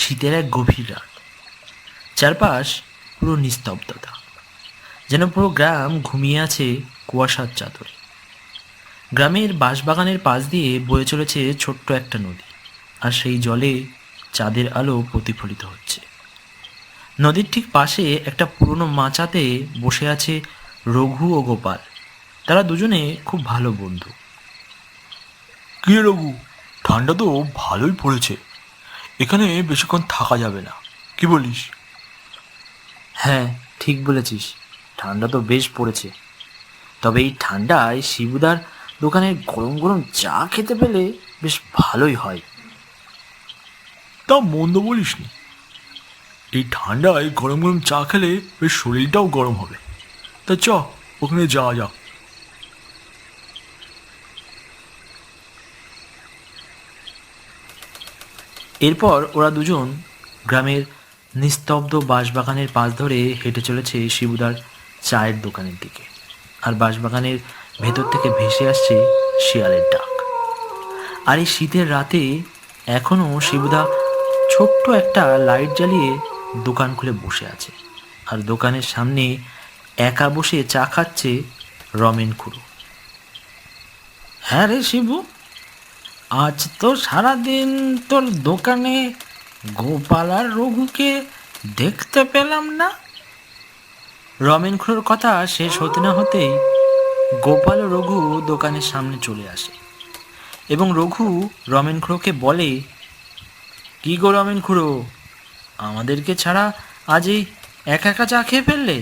শীতের এক গভীর রাত। চারপাশ পুরো নিস্তব্ধতা। যেন পুরো গ্রাম ঘুমিয়ে আছে কুয়াশার চাদরে। গ্রামের বাঁশবাগানের পাশ দিয়ে বয়ে চলেছে ছোট্ট একটা নদী, আর সেই জলে চাঁদের আলো প্রতিফলিত হচ্ছে। নদীর ঠিক পাশে একটা পুরনো মাচাতে বসে আছে রঘু ও গোপাল। তারা দুজনে খুব ভালো বন্ধু। কি রঘু? ঠান্ডা তো ভালোই পড়েছে। এখানে বেশিক্ষণ থাকা যাবে না। কি বলিস? হ্যাঁ ঠিক বলেছিস। ঠান্ডা তো বেশ পড়েছে। তবে এই ঠান্ডায় শিবুদার দোকানের গরম গরম চা খেতে পেলে বেশ ভালোই হয়। তা মন্দ বলিস নি। এই ঠান্ডায় গরম গরম চা খেলে বেশ শরীরটাও গরম হবে। তা চ ওখানে যাওয়া যাক। এরপর ওরা দুজন গ্রামের নিস্তব্ধ বাঁশবাগানের পাশ ধরে হেঁটে চলেছে শিবুদার চায়ের দোকানের দিকে। আর বাঁশবাগানের ভেতর থেকে ভেসে আসছে শিয়ালের ডাক। আর এই শীতের রাতে এখনও শিবুদা ছোট্ট একটা লাইট জ্বালিয়ে দোকান খুলে বসে আছে। আর দোকানের সামনে একা বসে চা খাচ্ছে রমেন খুড়ো। হ্যাঁ রে শিবু আজ তো সারাদিন তোর দোকানে গোপাল আর রঘুকে দেখতে পেলাম না। রমেন খুড়োর কথা শেষ হতে না হতেই গোপাল ও রঘু দোকানের সামনে চলে আসে এবং রঘু রমেন খুড়োকে বলে, কি গো রমেন খুড়ো, আমাদেরকে ছাড়া আজ এই একা একা চা খেয়ে ফেললে?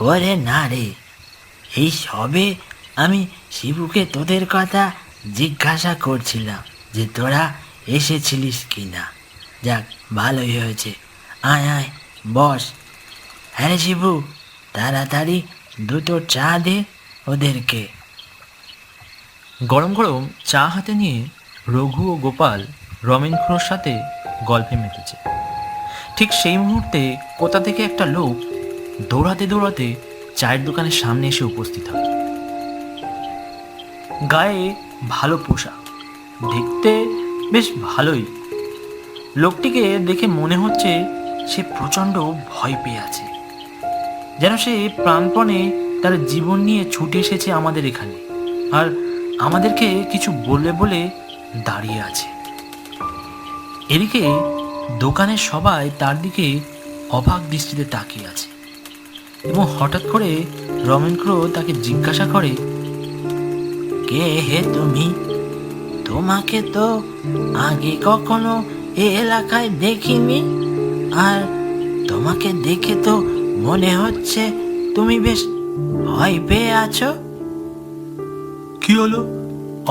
ওরে না রে, এই সবে আমি শিবুকে তোদের কথা জিজ্ঞাসা করছিলাম যে তোরা এসেছিলিস কি না যাক, ভালোই হয়েছে। আয় আয়, বস। হ্যাঁ শিবু, তাড়াতাড়ি দুটো চা দে ওদেরকে। গরম গরম চা হাতে নিয়ে রঘু ও গোপাল রমেন খুঁড়োর সাথে গল্পে মেতেছে। ঠিক সেই মুহূর্তে কোথা থেকে একটা লোক দৌড়াতে দৌড়াতে চায়ের দোকানের সামনে এসে উপস্থিত হয়। গায়ে ভালো পোশাক। দেখতে বেশ ভালোই। লোকটিকে দেখে মনে হচ্ছে সে প্রচণ্ড ভয় পেয়ে আছে। যেন সে প্রাণপণে তার জীবন নিয়ে ছুটে এসেছে আমাদের এখানে আর আমাদেরকে কিছু বলে বলে দাঁড়িয়ে আছে। এদিকে দোকানের সবাই তার দিকে অবাক দৃষ্টিতে তাকিয়ে আছে এবং হঠাৎ করে রমেন্দ্র তাকে জিজ্ঞাসা করে কে হে তুমি? তোমাকে তো আগে কখনো এ এলাকায় দেখিনি। আর তোমাকে দেখে তো মনে হচ্ছে তুমি বেশ ভয় পেয়ে আছো। কি হলো?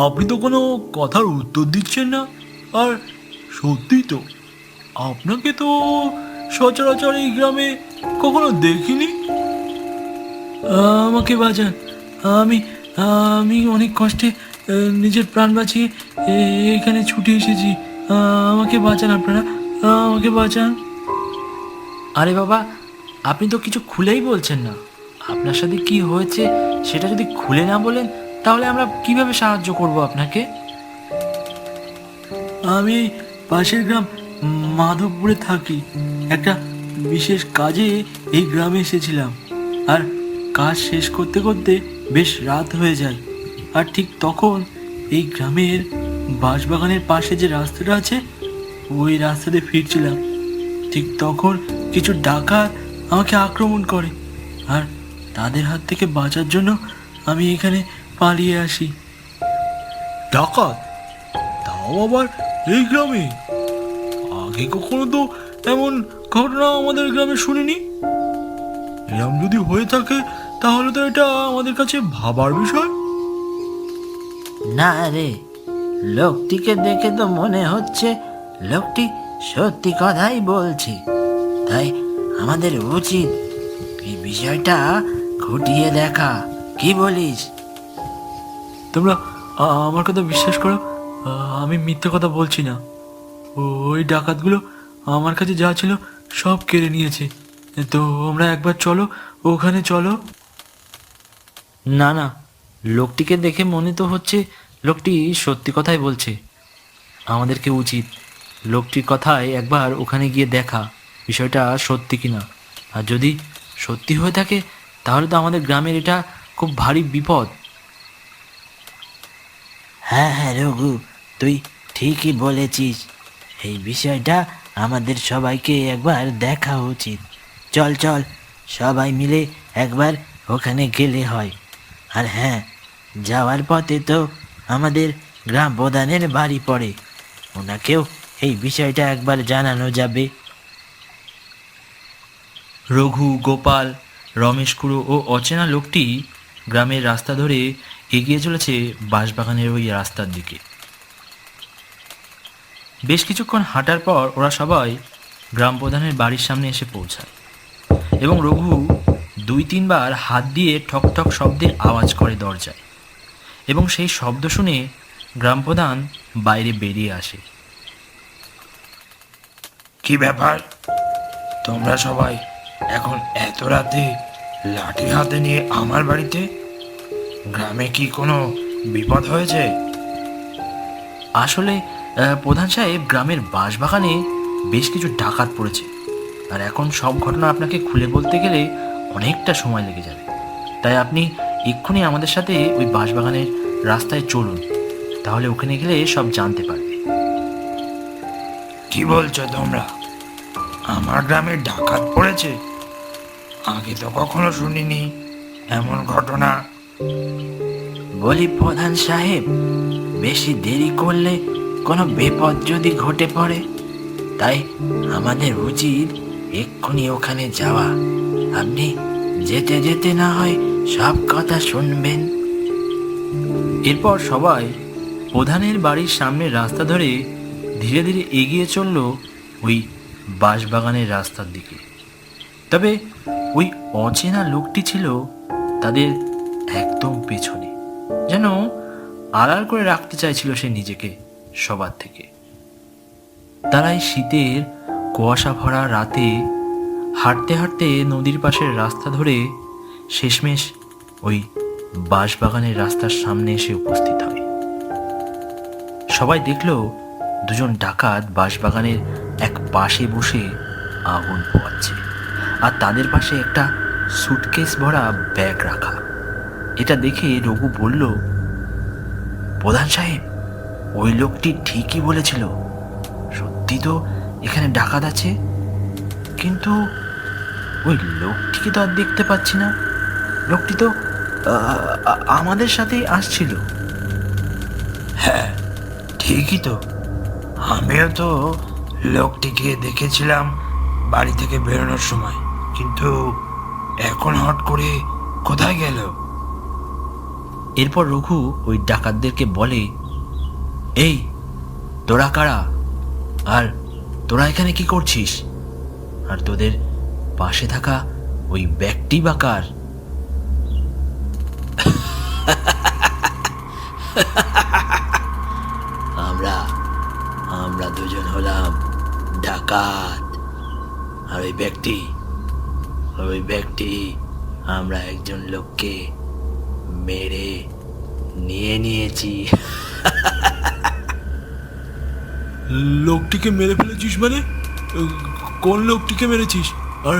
আপনি তো কোনো কথার উত্তর দিচ্ছেন না। আর সত্যি তো, আপনাকে তো সচরাচর এই গ্রামে কখনো দেখিনি? আমাকে বাঁচান। আমি আমি অনেক কষ্টে নিজের প্রাণ বাঁচিয়ে এখানে ছুটে এসেছি। আমাকে বাঁচান আপনারা আমাকে বাঁচান। আরে বাবা আপনি তো কিছু খুলেই বলছেন না। আপনার সাথে কি হয়েছে সেটা যদি খুলে না বলেন তাহলে আমরা কীভাবে সাহায্য করব আপনাকে? আমি পাশের গ্রাম মাধবপুরে থাকি। একটা বিশেষ কাজে এই গ্রামে এসেছিলাম। আর কাজ শেষ করতে করতে বেশ রাত হয়ে যায়। আর ঠিক তখন এই গ্রামের বাঁশবাগানের পাশে যে রাস্তাটা আছে, ওই রাস্তাতে ফিরছিলাম। ঠিক তখন কিছু ডাকাত আমাকে আক্রমণ করে আর তাদের হাত থেকে বাঁচার জন্য আমি এখানে পালিয়ে আসি। ডাকাত? তাও আবার এই গ্রামে? আগে কখনো তো এমন ঘটনা আমাদের গ্রামে শুনিনি। এরম যদি হয়ে থাকে তাহলে তো এটা আমাদের কাছে ভাবার বিষয়। না রে লোকটিকে দেখে তো মনে হচ্ছে লোকটি সত্যি কথাই বলছে। তাই আমাদের উচিত এই বিষয়টা খুঁটিয়ে দেখা। কি বলিস? তোমরা আমার কথা বিশ্বাস করো আমি মিথ্যে কথা বলছি না। ওই ডাকাতগুলো আমার কাছে যা ছিল সব কেড়ে নিয়েছে। তো আমরা একবার চলো ওখানে চলো। না না, লোকটিকে দেখে মনে তো হচ্ছে লোকটি সত্যি কথাই বলছে। আমাদেরকে উচিত লোকটির কথায় একবার ওখানে গিয়ে দেখা, বিষয়টা সত্যি কিনা? আর যদি সত্যি হয়ে থাকে, তাহলে তো আমাদের গ্রামের এটা খুব ভারী বিপদ। হ্যাঁ হ্যাঁ রঘু, তুই ঠিকই বলেছিস। এই বিষয়টা আমাদের সবাইকে একবার দেখা উচিত। চল চল, সবাই মিলে একবার ওখানে গেলে হয়। আর হ্যাঁ যাওয়ার পথে তো আমাদের গ্রাম প্রধানের বাড়ি পড়ে। ওনাকেও এই বিষয়টা একবার জানানো যাবে। রঘু, গোপাল, রমেশ কুড়ো ও অচেনা লোকটি গ্রামের রাস্তা ধরে এগিয়ে চলেছে বাঁশবাগানের ওই রাস্তার দিকে। বেশ কিছুক্ষণ হাঁটার পর ওরা সবাই গ্রাম প্রধানের বাড়ির সামনে এসে পৌঁছায় এবং রঘু দুই তিনবার হাত দিয়ে ঠক ঠক শব্দের আওয়াজ করে দরজায় এবং সেই শব্দ শুনে গ্রাম প্রধান বাইরে বেরিয়ে আসে। কি ব্যাপার? তোমরা সবাই এখন এত রাতে লাঠি হাতে নিয়ে আমার বাড়িতে? গ্রামে কি কোনো বিপদ হয়েছে? আসলে প্রধান সাহেব গ্রামের বাঁশবাগানে বেশ কিছু ডাকাত পড়েছে। আর এখন সব ঘটনা আপনাকে খুলে বলতে গেলে অনেকটা সময় লেগে যাবে। তাই আপনি এক্ষুনি আমাদের সাথে ওই বাঁশবাগানের রাস্তায় চলুন তাহলে ওখানে গেলে সব জানতে পারবে। কি বলছো তোমরা? আমার গ্রামে ডাকাত পড়েছে? আগে তো কখনো শুনিনি এমন ঘটনা। বলি প্রধান সাহেব বেশি দেরি করলে কোনো বিপদ যদি ঘটে পড়ে তাই আমাদের উচিত এক্ষুনি ওখানে যাওয়া। আপনি যেতে যেতে না হয় সব কথা শুনবেন। এরপর সবাই প্রধানের বাড়ির সামনের রাস্তা ধরে ধীরে ধীরে এগিয়ে চলল ওই বাঁশবাগানের রাস্তার দিকে। তবে ওই অচেনা লোকটি ছিল তাদের একদম পেছনে, যেন আড়াল করে রাখতে চাইছিল সে নিজেকে সবার থেকে। তারা এই শীতের কুয়াশা ভরা রাতে হাঁটতে হাঁটতে নদীর পাশের রাস্তা ধরে শেষমেশ ওই বাঁশবাগানের রাস্তার সামনে এসে উপস্থিত হয়। সবাই দেখল দুজন ডাকাত বাঁশবাগানের এক পাশে বসে আগুন পোয়াচ্ছে আর তাদের পাশে একটা সুটকেস ভরা ব্যাগ রাখা। এটা দেখে রঘু বলল, প্রধান সাহেব, ওই লোকটি ঠিকই বলেছিল। সত্যি তো এখানে ডাকাত আছে? কিন্তু ওই লোকটিকে তো আর দেখতে পাচ্ছি না। লোকটি তো আমাদের সাথেই আসছিল। হ্যাঁ ঠিকই তো। আমিও তো লোকটিকে দেখেছিলাম বাড়ি থেকে বেরোনোর সময়। কিন্তু এখন হট করে কোথায় গেল? এরপর রঘু ওই ডাকাতদেরকে বলে, এই, তোরা কারা? আর তোরা এখানে কি করছিস? আর তোদের পাশে থাকা ওই ব্যাগটি বা কার? আমরা আমরা দুজন হলাম ডাকাত। আর ওই ব্যক্তি ওই ব্যক্তি আমরা একজন লোককে মেরে নিয়ে নিয়েছি। লোকটিকে মেরে ফেলেছিস মানে? কোন লোকটিকে মেরেছিস? আর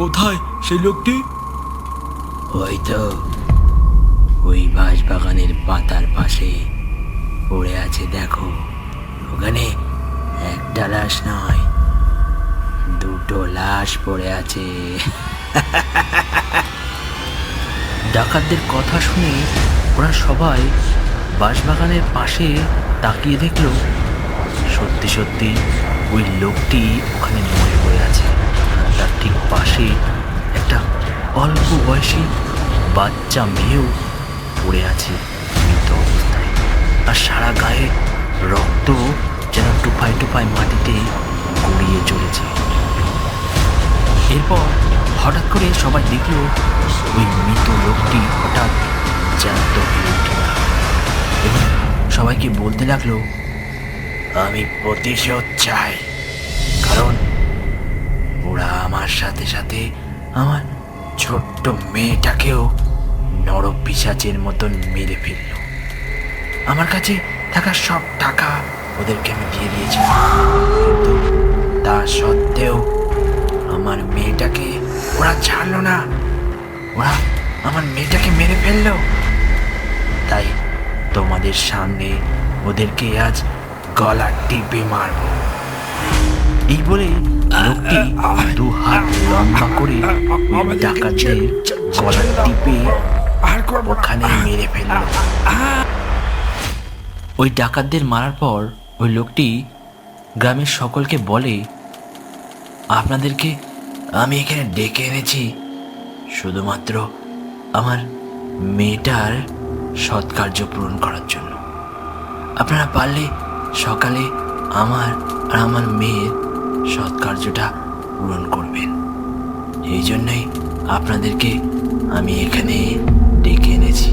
কোথায় সেই লোকটি? ওই তো ওই বাঁশ বাগানের পাতার পাশে পড়ে আছে, দেখো। ওখানে একটা লাশ নয়, দুটো লাশ পড়ে আছে। ডাকাতদের কথা শুনে ওরা সবাই বাঁশবাগানের পাশে তাকিয়ে দেখল। সত্যি সত্যি ওই লোকটি ওখানে মরে ঠিক পাশে একটা অল্প বয়সী বাচ্চা মেয়েও পড়ে আছে মৃত অবস্থায়। আর সারা গায়ে রক্ত যেন টুপায় টুপায় মাটিতে গড়িয়ে চলেছে। এরপর হঠাৎ করে সবাই দেখল ওই মৃত লোকটি হঠাৎ জ্যান্ত হয়ে উঠল এবং সবাইকে বলতে লাগল, আমি প্রতিশোধ চাই, কারণ ওরা আমার সাথে সাথে আমার ছোট্ট মেয়েটাকেও নরপিসাচের মতন মেরে ফেলল। আমার কাছে থাকা সব টাকা ওদেরকে আমি দিয়ে দিয়েছিলাম। কিন্তু তা সত্ত্বেও আমার মেয়েটাকে ওরা ছাড়লো না। ওরা আমার মেয়েটাকে মেরে ফেলল। তাই তোমাদের সামনে ওদেরকে আজ গলা টিপে মারবো। এই বলে লোকটি দু হাত লম্বা করে ডাকাতদের গলা টিপে ওখানে মেরে ফেলল। ওই ডাকাতদের মারার পর ওই লোকটি গ্রামের সকলকে বলে, আপনাদেরকে আমি এখানে ডেকে এনেছি। শুধুমাত্র আমার মেয়েটার সৎকার্য পূরণ করার জন্য। আপনারা পারলে সকালে আমার আর আমার মেয়ের সৎকার্যটা পূরণ করবেন। এই জন্যই আপনাদেরকে আমি এখানে ডেকে এনেছি।